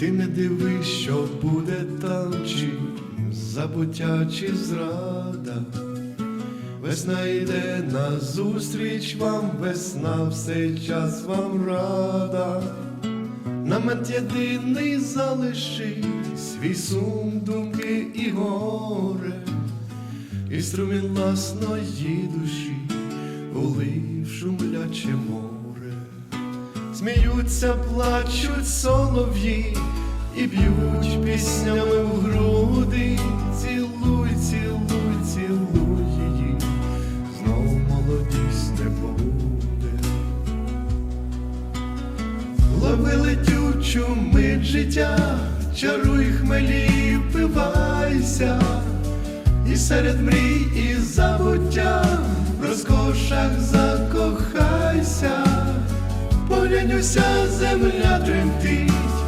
ти не дивись, що буде там, чи забуття, чи зрада. Весна йде назустріч вам, весна все час вам рада. Намет єдиний залиши свій сум, думки і горе, і струмін власної душі улив шумляче море. Сміються, плачуть солов'ї і б'ють піснями в груди. Цілуй, цілуй, цілуй її, знов молодість не буде. Лови летючу мить життя, чаруй хмелі, впивайся, і серед мрій і забуття в розкошах закохайся, полянюся, земля тремтить,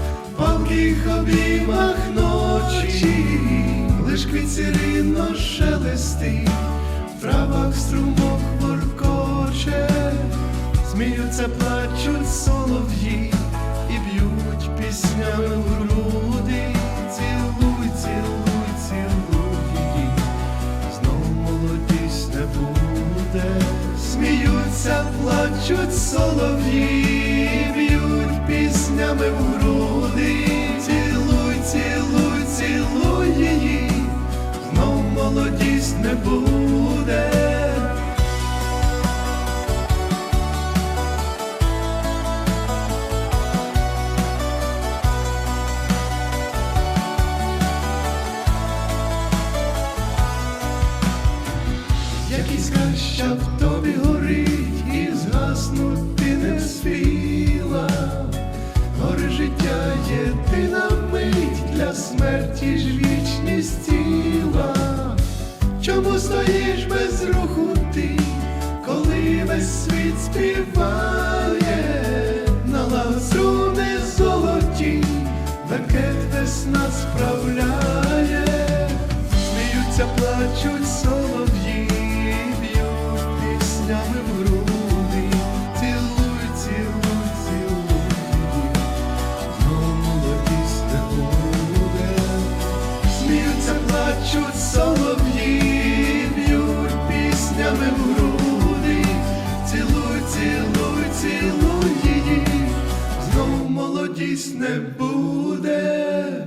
палких обіймах ночі, лиш квіцірino шелестить, в травах струмок воркоче. Сміються, плачуть солов'ї і б'ють піснями в груди. Цілуй, цілуй, цілуй її, знов молодість не буде. Сміються, плачуть солов'ї, б'ють піснями в груди. Не буде. як іскра, що в тобі горить, і згаснути не вспіла. Горе життя єдина мить для смерті ж стоїш без руху ти, коли весь світ співає, на лавструни золоті, бекет весна справляє. Сміються, плачуть солов'ї, б'ють піснями в груди, цілуй, цілуй, цілуй знов молодість не буде. Сміються, плачуть солов'ї, не буде.